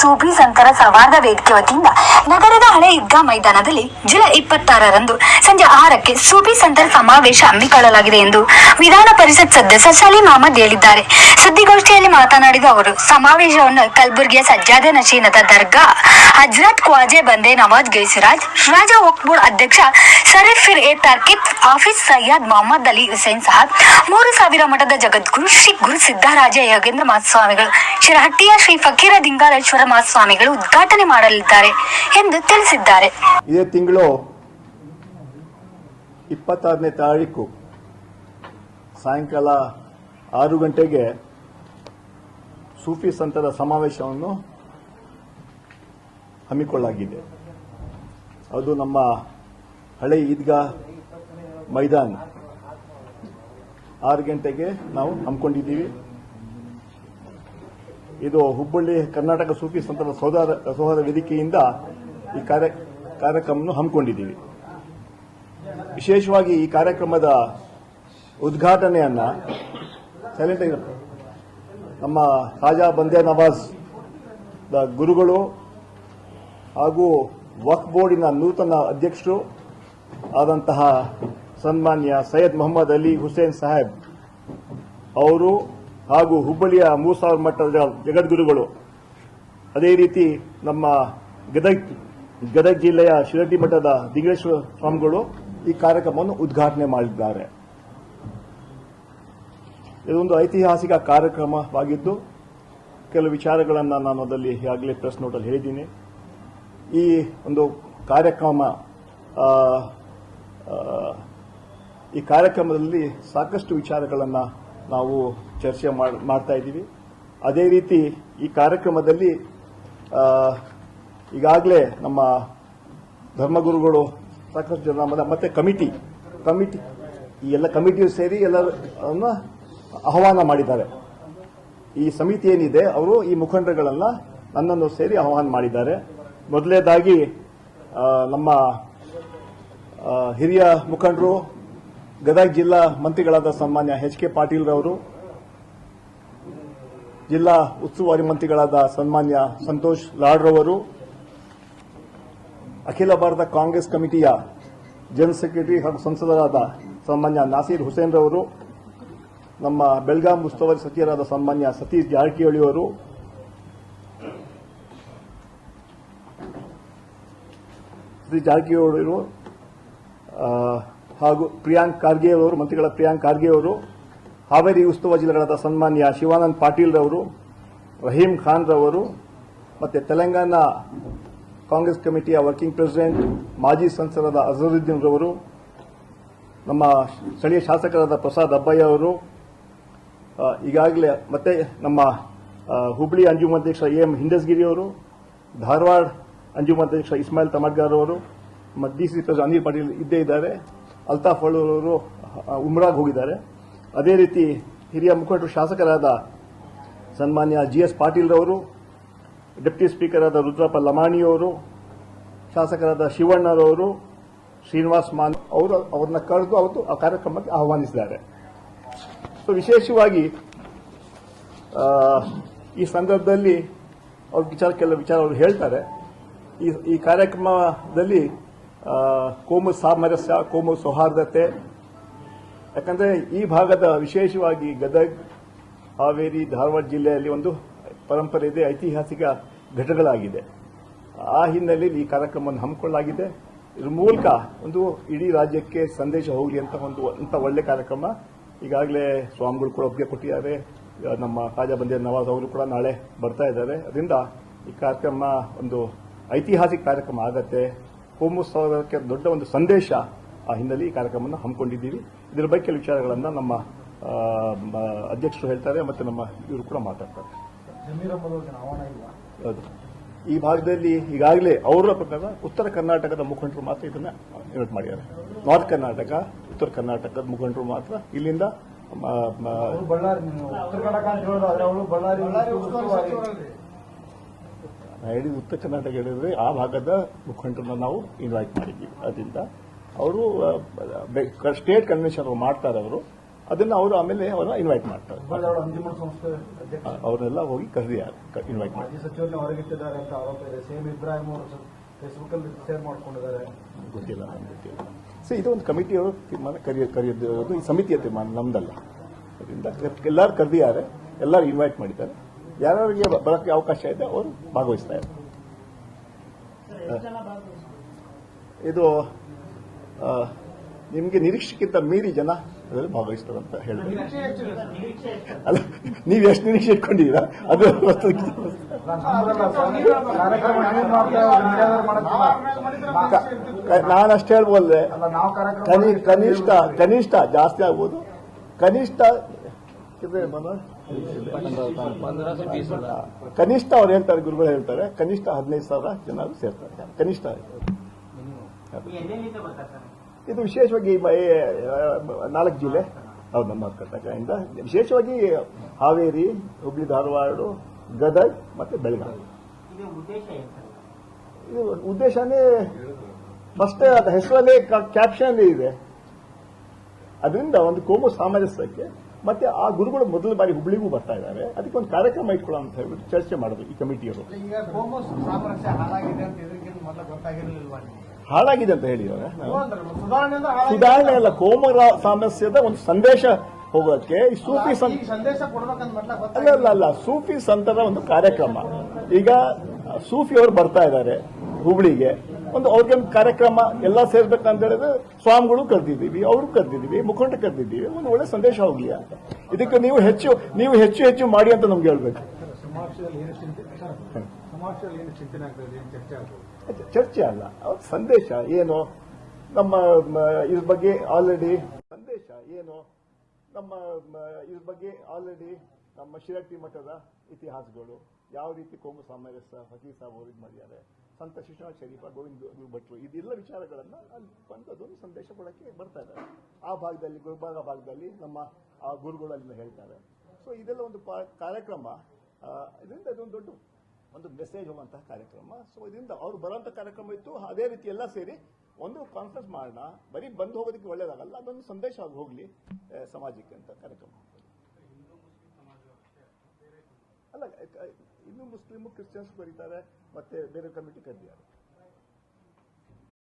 ಸೂಫಿ ಸಂತರ ಸೌಹಾರ್ದ ವೇದಿಕೆ ವತಿಯಿಂದ ನಗರದ ಹಳೆ ಈದ್ಗಾ ಮೈದಾನದಲ್ಲಿ ಜುಲೈ ಇಪ್ಪತ್ತಾರರಂದು ಸಂಜೆ ಆರಕ್ಕೆ ಸೂಫಿ ಸಂತರ ಸಮಾವೇಶ ಹಮ್ಮಿಕೊಳ್ಳಲಾಗಿದೆ ಎಂದು ವಿಧಾನ ಪರಿಷತ್ ಸದಸ್ಯ ಸಲೀಂ ಅಹಮದ್ ಹೇಳಿದ್ದಾರೆ. ಸುದ್ದಿಗೋಷ್ಠಿಯಲ್ಲಿ ಮಾತನಾಡಿದ ಅವರು, ಸಮಾವೇಶವನ್ನು ಕಲಬುರಗಿಯ ಸಜ್ಜಾದ ನಶೀನದ ದರ್ಗಾ ಹಜ್ರತ್ ಖ್ವಾಜೆ ಬಂದೆ ನವಾಜ್ ಗೈಸಿರಾಜ್, ರಾಜ ಒಕ್ಬೂರ್ ಅಧ್ಯಕ್ಷ ಶರೀಫ್ ಎ ತರ್ಕಿತ್ ಆಫೀಸ್ ಸಯ್ಯದ್ ಮೊಹಮ್ಮದ್ ಅಲಿ ಹುಸೇನ್ ಸಾಹಬ್ ಮೂರು ಸಾವಿರ ಮಠದ ಜಗದ್ಗುರು ಶ್ರೀ ಗುರು ಸಿದ್ದರಾಜ ಯೋಗೇಂದ್ರ ಮಹಾಸ್ವಾಮಿಗಳು ಶಿರಹಟ್ಟಿಯ ಶ್ರೀ ಫಕೀರ ದಿಂಗಾಲೇಶ್ವರ ಮಹಾಸ್ವಾಮಿಗಳು ಉದ್ಘಾಟನೆ ಮಾಡಲಿದ್ದಾರೆ ಎಂದು ತಿಳಿಸಿದ್ದಾರೆ. ಇದೇ ತಿಂಗಳು ಇಪ್ಪತ್ತಾರನೇ ತಾರೀಕು ಸಾಯಂಕಾಲ ಆರು ಗಂಟೆಗೆ ಸೂಫಿ ಸಂತರ ಸಮಾವೇಶವನ್ನು ಹಮ್ಮಿಕೊಳ್ಳಲಾಗಿದೆ. ಅದು ನಮ್ಮ ಹಳೆ ಈದ್ಗಾ ಮೈದಾನ. ಆರು ಗಂಟೆಗೆ ನಾವು ಹಮ್ಮಿಕೊಂಡಿದ್ದೀವಿ. ಇದು ಹುಬ್ಬಳ್ಳಿ, ಕರ್ನಾಟಕ ಸೂಫಿ ಸಂತರ ಸೌಹಾರ್ದ ಸೌಹಾರ್ದ ವೇದಿಕೆಯಿಂದ ಈ ಕಾರ್ಯ, ಕಾರ್ಯಕ್ರಮವನ್ನು ಹಮ್ಮಿಕೊಂಡಿದ್ದೀವಿ ವಿಶೇಷವಾಗಿ ಈ ಕಾರ್ಯಕ್ರಮದ ಉದ್ಘಾಟನೆಯನ್ನ ಸೈಲೆಂಟ್. ನಮ್ಮ ಖಾಜಾ ಬಂದೇ ನವಾಜ್ ದ ಗುರುಗಳು ಹಾಗೂ ವಕ್ ಬೋರ್ಡಿನ ನೂತನ ಅಧ್ಯಕ್ಷರು ಆದಂತಹ ಸನ್ಮಾನ್ಯ ಸೈಯದ್ ಮೊಹಮ್ಮದ್ ಅಲಿ ಹುಸೇನ್ ಸಾಹೇಬ್ ಅವರು ಹಾಗೂ ಹುಬ್ಬಳ್ಳಿಯ ಮೂರು ಸಾವಿರ ಮಟ್ಟದ ಜಗದ್ಗುರುಗಳು. ಅದೇ ರೀತಿ ನಮ್ಮ ಗದಗ್, ಗದಗ ಜಿಲ್ಲೆಯ ಶಿರಡ್ಡಿ ಮಠದ ದಿಂಗೇಶ್ವರ ಸ್ವಾಮಿಗಳು ಈ ಕಾರ್ಯಕ್ರಮವನ್ನು ಉದ್ಘಾಟನೆ ಮಾಡಿದ್ದಾರೆ. ಇದೊಂದು ಐತಿಹಾಸಿಕ ಕಾರ್ಯಕ್ರಮವಾಗಿದ್ದು, ಕೆಲವು ವಿಚಾರಗಳನ್ನು ನಾನು ಅದರಲ್ಲಿ ಈಗಾಗಲೇ ಪ್ರೆಸ್ ನೋಟಲ್ಲಿ ಹೇಳಿದ್ದೀನಿ. ಈ ಒಂದು ಕಾರ್ಯಕ್ರಮ ಈ ಕಾರ್ಯಕ್ರಮದಲ್ಲಿ ಸಾಕಷ್ಟು ವಿಚಾರಗಳನ್ನು ನಾವು ಚರ್ಚೆ ಮಾಡ್- ಮಾಡ್ತಾ ಇದ್ದೀವಿ. ಅದೇ ರೀತಿ ಈ ಕಾರ್ಯಕ್ರಮದಲ್ಲಿ ಈಗಾಗಲೇ ನಮ್ಮ ಧರ್ಮಗುರುಗಳು ಸಾಕಷ್ಟು ಜನ ಮತ್ತೆ- ಕಮಿಟಿ ಕಮಿಟಿ, ಈ ಎಲ್ಲ ಕಮಿಟಿಯು ಸೇರಿ ಎಲ್ಲರನ್ನ ಆಹ್ವಾನ ಮಾಡಿದ್ದಾರೆ. ಈ ಸಮಿತಿ ಏನಿದೆ, ಅವರು ಈ ಮುಖಂಡರುಗಳನ್ನ ನನ್ನನ್ನು ಸೇರಿ ಆಹ್ವಾನ ಮಾಡಿದ್ದಾರೆ. ಮೊದಲನೇದಾಗಿ ನಮ್ಮ ಹಿರಿಯ ಮುಖಂಡರು ಗದಗ ಜಿಲ್ಲಾ ಮಂತ್ರಿಗಳಾದ ಸನ್ಮಾನ್ಯ ಎಚ್ ಕೆ ಪಾಟೀಲ್ ರವರು, ಜಿಲ್ಲಾ ಉಸ್ತುವಾರಿ ಮಂತ್ರಿಗಳಾದ ಸನ್ಮಾನ್ಯ ಸಂತೋಷ್ ಲಾಡ್ರವರು ಅಖಿಲ ಭಾರತ ಕಾಂಗ್ರೆಸ್ ಕಮಿಟಿಯ ಜನರಲ್ ಸೆಕ್ರೆಟರಿ ಹಾಗೂ ಸಂಸದರಾದ ಸನ್ಮಾನ್ಯ ನಾಸೀರ್ ಹುಸೇನ್ ರವರು, ನಮ್ಮ ಬೆಳಗಾಂ ಉಸ್ತುವಾರಿ ಸಚಿವರಾದ ಸನ್ಮಾನ್ಯ ಸತೀಶ್ ಜಾರಕಿಹೊಳಿ ಅವರು ಸತೀಶ್ ಜಾರಕಿಹೊಳಿ ಹಾಗೂ ಪ್ರಿಯಾಂಕ್ ಖಾರ್ಗೆ ಅವರು ಮಂತ್ರಿಗಳ ಪ್ರಿಯಾಂಕ್ ಖಾರ್ಗೆ ಅವರು ಹಾವೇರಿ ಉಸ್ತುವಾರಿ ಜಿಲ್ಲೆಗಳಾದ ಸನ್ಮಾನ್ಯ ಶಿವಾನಂದ್ ಪಾಟೀಲ್ ರವರು ರಹೀಂ ಖಾನ್ ರವರು ಮತ್ತು ತೆಲಂಗಾಣ ಕಾಂಗ್ರೆಸ್ ಕಮಿಟಿಯ ವರ್ಕಿಂಗ್ ಪ್ರೆಸಿಡೆಂಟ್, ಮಾಜಿ ಸಂಸದರಾದ ಅಜರುದ್ದೀನ್ ರವರು ನಮ್ಮ ಸ್ಥಳೀಯ ಶಾಸಕರಾದ ಪ್ರಸಾದ್ ಅಬ್ಬಯ್ಯ ಅವರು ಈಗಾಗಲೇ ಮತ್ತೆ ನಮ್ಮ ಹುಬ್ಳಿ ಅಂಜುಮ ಅಧ್ಯಕ್ಷ ಎ ಎಂ ಹಿಂಡಸ್ಗಿರಿ ಅವರು ಧಾರವಾಡ ಅಂಜುಮ ಅಧ್ಯಕ್ಷ ಇಸ್ಮಾಯಿಲ್ ತಮಡ್ಗಾರ್ ಅವರು ಮತ್ತು ಡಿ ಸಿ ಅನಿಲ್ ಪಾಟೀಲ್ ಇದ್ದೇ ಇದ್ದಾರೆ. ಅಲ್ತಾಫ್ ಅವರು ಉಮ್ರಾಗ್ ಹೋಗಿದ್ದಾರೆ. ಅದೇ ರೀತಿ ಹಿರಿಯ ಮುಖಂಡರು ಶಾಸಕರಾದ ಸನ್ಮಾನ್ಯ ಜಿ ಎಸ್ ಪಾಟೀಲ್ರವರು, ಡೆಪ್ಟಿ ಸ್ಪೀಕರ್ ಆದ ರುದ್ರಪ್ಪ ಲಮಾಣಿಯವರು, ಶಾಸಕರಾದ ಶಿವಣ್ಣರವರು, ಶ್ರೀನಿವಾಸ್ ಮಾನ್ ಅವರು ಅವ್ರನ್ನ ಕರೆದು ಅವತ್ತು ಆ ಕಾರ್ಯಕ್ರಮಕ್ಕೆ ಆಹ್ವಾನಿಸಿದ್ದಾರೆ. ಸೊ ವಿಶೇಷವಾಗಿ ಈ ಸಂದರ್ಭದಲ್ಲಿ ಅವ್ರ ವಿಚಾರ ಕೆಲವು ವಿಚಾರ ಅವರು ಹೇಳ್ತಾರೆ. ಈ ಈ ಕಾರ್ಯಕ್ರಮದಲ್ಲಿ ಕೋಮು ಸಾಮರಸ್ಯ, ಕೋಮು ಸೌಹಾರ್ದತೆ. ಯಾಕಂದ್ರೆ ಈ ಭಾಗದ ವಿಶೇಷವಾಗಿ ಗದಗ್, ಹಾವೇರಿ, ಧಾರವಾಡ ಜಿಲ್ಲೆಯಲ್ಲಿ ಒಂದು ಪರಂಪರೆ ಇದೆ, ಐತಿಹಾಸಿಕ ಘಟಗಳಾಗಿದೆ. ಆ ಹಿನ್ನೆಲೆಯಲ್ಲಿ ಈ ಕಾರ್ಯಕ್ರಮವನ್ನು ಹಮ್ಮಿಕೊಳ್ಳಲಾಗಿದೆ. ಇದ್ರ ಮೂಲಕ ಒಂದು ಇಡೀ ರಾಜ್ಯಕ್ಕೆ ಸಂದೇಶ ಹೋಗಲಿ ಅಂತ ಒಂದು, ಅಂತ ಒಳ್ಳೆ ಕಾರ್ಯಕ್ರಮ. ಈಗಾಗಲೇ ಸ್ವಾಮಿಗಳು ಕೂಡ ಒಪ್ಪಿಗೆ ಕೊಟ್ಟಿದ್ದಾರೆ. ನಮ್ಮ ಖಾಜಾ ಬಂದಿಯ ನವಾಜ್ ಅವರು ಕೂಡ ನಾಳೆ ಬರ್ತಾ ಇದ್ದಾರೆ. ಅದರಿಂದ ಈ ಕಾರ್ಯಕ್ರಮ ಒಂದು ಐತಿಹಾಸಿಕ ಕಾರ್ಯಕ್ರಮ ಆಗತ್ತೆ. ಕೋಮು ಸೌಹಾರ್ದಕ್ಕೆ ದೊಡ್ಡ ಒಂದು ಸಂದೇಶ ಆ ಹಿನ್ನೆಲೆ ಈ ಕಾರ್ಯಕ್ರಮವನ್ನು ಹಮ್ಮಿಕೊಂಡಿದ್ದೀವಿ. ಇದರ ಬಗ್ಗೆ ಕೆಲವು ವಿಚಾರಗಳನ್ನು ನಮ್ಮ ಅಧ್ಯಕ್ಷರು ಹೇಳ್ತಾರೆ ಮತ್ತು ನಮ್ಮ ಇವರು ಕೂಡ ಮಾತಾಡ್ತಾರೆ. ಈ ಭಾಗದಲ್ಲಿ ಈಗಾಗಲೇ ಅವರ ಪ್ರಕಾರ ಉತ್ತರ ಕರ್ನಾಟಕದ ಮುಖಂಡರು ಮಾತ್ರ ಇದನ್ನ ಇನ್ವೈಟ್ ಮಾಡಿದ್ದಾರೆ. ನಾರ್ತ್ ಕರ್ನಾಟಕ ಉತ್ತರ ಕರ್ನಾಟಕದ ಮುಖಂಡರು ಮಾತ್ರ ಇಲ್ಲಿಂದ ಬಳ್ಳಾರಿ ನೀವು ಉತ್ತರ ಕನ್ನಡ ಅಂತ ಹೇಳೋದಾದ್ರೆ ಅವರು ಬಳ್ಳಾರಿ ಉಸ್ತುವಾರಿ. ನಾ ಹೇಳಿದ ಉತ್ತರ ಕರ್ನಾಟಕ ಹೇಳಿದ್ರೆ ಆ ಭಾಗದ ಮುಖಂಡರನ್ನ ನಾವು ಇನ್ವೈಟ್ ಮಾಡಿದ್ವಿ. ಅದರಿಂದ ಅವರು ಸ್ಟೇಟ್ ಕನ್ವೆನ್ಷನ್ ಮಾಡ್ತಾರೆ ಅವರು. ಅದನ್ನು ಅವರು ಆಮೇಲೆ ಅವರನ್ನ ಇನ್ವೈಟ್ ಮಾಡ್ತಾರೆ. ಅವರೆಲ್ಲ ಹೋಗಿ ಕರೆದಿದ್ದಾರೆ ಇನ್ವೈಟ್ ಮಾಡಿ. ಸಚಿವರನ್ನ ಹೊರಗಿಟ್ಟಿದ್ದಾರೆ ಅಂತ ಆರೋಪ ಇದೆ. ಸೇಮ್ ಇಬ್ರಾಹಿಂ ಅವರು ಫೇಸ್ಬುಕ್ ಅಲ್ಲಿ ಶೇರ್ ಮಾಡ್ಕೊಂಡಿದ್ದಾರೆ. ಗೊತ್ತಿಲ್ಲ ಗೊತ್ತಿಲ್ಲ. ಸೊ ಇದು ಒಂದು ಕಮಿಟಿಯವರು ತೀರ್ಮಾನ ಕರೆಯ ಕರೆಯೋದು ಈ ಸಮಿತಿಯ ತೀರ್ಮಾನ ನಮ್ದಲ್ಲ. ಅದರಿಂದ ಎಲ್ಲರೂ ಕರೆದಿದ್ದಾರೆ ಎಲ್ಲರೂ ಇನ್ವೈಟ್ ಮಾಡಿದ್ದಾರೆ. ಯಾರ್ಯಾರಿಗೆ ಬರೋಕ್ಕೆ ಅವಕಾಶ ಇದೆ ಅವರು ಭಾಗವಹಿಸ್ತಾ ಇದ್ದಾರೆ. ಇದು ನಿಮಗೆ ನಿರೀಕ್ಷೆಗಿಂತ ಮೀರಿ ಜನ ಅದರಲ್ಲಿ ಭಾಗವಹಿಸ್ತಾರೆ ಅಂತ ಹೇಳಿದ್ರು ಅಲ್ಲ ನೀವು ಎಷ್ಟು ನಿರೀಕ್ಷೆ ಇಟ್ಕೊಂಡಿದ್ದೀರಾ? ಅದು ನಾನು ಅಷ್ಟು ಹೇಳ್ಬೋದೇ. ಕನಿಷ್ಠ ಕನಿಷ್ಠ ಜಾಸ್ತಿ ಆಗ್ಬೋದು. ಕನಿಷ್ಠ ಕನಿಷ್ಠ ಅವ್ರು ಹೇಳ್ತಾರೆ, ಗುರುಗಳು ಹೇಳ್ತಾರೆ, ಕನಿಷ್ಠ ಹದಿನೈದು ಸಾವಿರ ಜನ ಸೇರ್ತಾರೆ. ಕನಿಷ್ಠ. ಇದು ವಿಶೇಷವಾಗಿ ನಾಲ್ಕು ಜಿಲ್ಲೆ ಹೌದು ನಮ್ಮ ಕರ್ನಾಟಕದಿಂದ ವಿಶೇಷವಾಗಿ ಹಾವೇರಿ, ಹುಬ್ಳಿ, ಧಾರವಾಡ, ಗದಗ್ ಮತ್ತೆ ಬೆಳಗಾವಿ. ಇದು ಉದ್ದೇಶನೇ ಫಸ್ಟ್ ಅದ ಹೆಸರಲ್ಲೇ ಕ್ಯಾಪ್ಷನ್ ಇದೆ. ಅದರಿಂದ ಒಂದು ಕೋಮು ಸಾಮರಸ್ಯಕ್ಕೆ ಮತ್ತೆ ಆ ಗುರುಗಳು ಮೊದಲ ಬಾರಿ ಹುಬ್ಳಿಗೂ ಬರ್ತಾ ಇದ್ದಾರೆ. ಅದಕ್ಕೆ ಒಂದು ಕಾರ್ಯಕ್ರಮ ಇಟ್ಕೊಳ್ಳೋ ಅಂತ ಹೇಳ್ಬಿಟ್ಟು ಚರ್ಚೆ ಮಾಡೋದು ಈ ಕಮಿಟಿಯವರು. ಹಾಳಾಗಿದೆ ಅಂತ ಹೇಳಿದ್ದಾರೆ ಸುಧಾರಣೆ ಅಲ್ಲ ಕೋಮರ ಸಾಮಸ್ಯದ ಸಾಮರಸ್ಯದ ಒಂದು ಸಂದೇಶ ಹೋಗೋಕ್ಕೆ ಈ ಸೂಫಿ ಅಲ್ಲ ಅಲ್ಲ ಅಲ್ಲ ಸೂಫಿ ಸಂತರ ಒಂದು ಕಾರ್ಯಕ್ರಮ. ಈಗ ಸೂಫಿ ಅವರು ಬರ್ತಾ ಇದ್ದಾರೆ. ಹುಬ್ಳಿಗೆ ಒಂದು ಅವ್ರಿಗೆ ಒಂದು ಕಾರ್ಯಕ್ರಮ ಎಲ್ಲ ಸೇರ್ಬೇಕಂತ ಹೇಳಿದ್ರೆ ಸ್ವಾಮಿಗಳು ಕರೆದಿದ್ದೀವಿ, ಅವರು ಕರೆದಿದ್ದೀವಿ ಮುಖಂಡ ಕರೆದಿದ್ದೀವಿ, ಒಂದು ಒಳ್ಳೆ ಸಂದೇಶ ಹೋಗ್ಲಿ ಅಂತ. ಇದಕ್ಕೆ ನೀವು ಹೆಚ್ಚು ನೀವು ಹೆಚ್ಚು ಹೆಚ್ಚು ಮಾಡಿ ಅಂತ ನಮ್ಗೆ ಹೇಳ್ಬೇಕು. ಚರ್ಚೆ ಅಲ್ಲ ಸಂದೇಶ ಏನು? ನಮ್ಮ ಇದ್ರ ಬಗ್ಗೆ ಆಲ್ರೆಡಿ ಸಂದೇಶ ಏನು? ನಮ್ಮ ಇದ್ರ ಬಗ್ಗೆ ಆಲ್ರೆಡಿ ನಮ್ಮ ಶಿರಟ್ಟಿ ಮಠದ ಇತಿಹಾಸಗಳು, ಯಾವ ರೀತಿ ಕೋಮು ಸಾಮರಸ್ಯ ಫಕೀರ್ ಸಾಬ್ ಅವ್ರಿಗೆ ಮಾಡಿದ್ದಾರೆ. ಸಂತ ಶಿಶುನಾಥ್ ಶರೀಫ ಗೋವಿಂದ ಗುರು ಭಟ್ರು, ಇದೆಲ್ಲ ವಿಚಾರಗಳನ್ನ ಅಲ್ಲಿ ಬಂದು ಅದೊಂದು ಸಂದೇಶ ಕೊಡಕ್ಕೆ ಬರ್ತಾ ಇದ್ದಾರೆ ಆ ಭಾಗದಲ್ಲಿ ಗುಲ್ಬರ್ಗ ಭಾಗದಲ್ಲಿ ನಮ್ಮ ಆ ಗುರುಗಳು ಹೇಳ್ತಾರೆ. ಸೊ ಇದೆಲ್ಲ ಒಂದು ಕಾರ್ಯಕ್ರಮ. ಇದರಿಂದ ಅದೊಂದು ದೊಡ್ಡ ಒಂದು ಮೆಸೇಜ್ ಹೋಗುವಂತಹ ಕಾರ್ಯಕ್ರಮ. ಸೊ ಇದರಿಂದ ಅವ್ರು ಬರುವಂತ ಕಾರ್ಯಕ್ರಮ ಇತ್ತು. ಅದೇ ರೀತಿ ಎಲ್ಲ ಸೇರಿ ಒಂದು ಕಾನ್ಫರೆನ್ಸ್ ಮಾಡೋಣ. ಬರೀ ಬಂದು ಹೋಗೋದಕ್ಕೆ ಒಳ್ಳೇದಾಗಲ್ಲ, ಅದೊಂದು ಸಂದೇಶ ಆಗಿ ಹೋಗ್ಲಿ ಸಮಾಜಕ್ಕೆ ಅಂತ ಕಾರ್ಯಕ್ರಮ. ಅಲ್ಲ ಇನ್ನು ಮುಸ್ಲಿಮ್, ಕ್ರಿಶ್ಚಿಯನ್ಸ್ ಬರೀತಾರೆ. ಮತ್ತೆ ಬೇರೆ ಕಮಿಟಿ ಕರೆದಿದ್ದಾರೆ.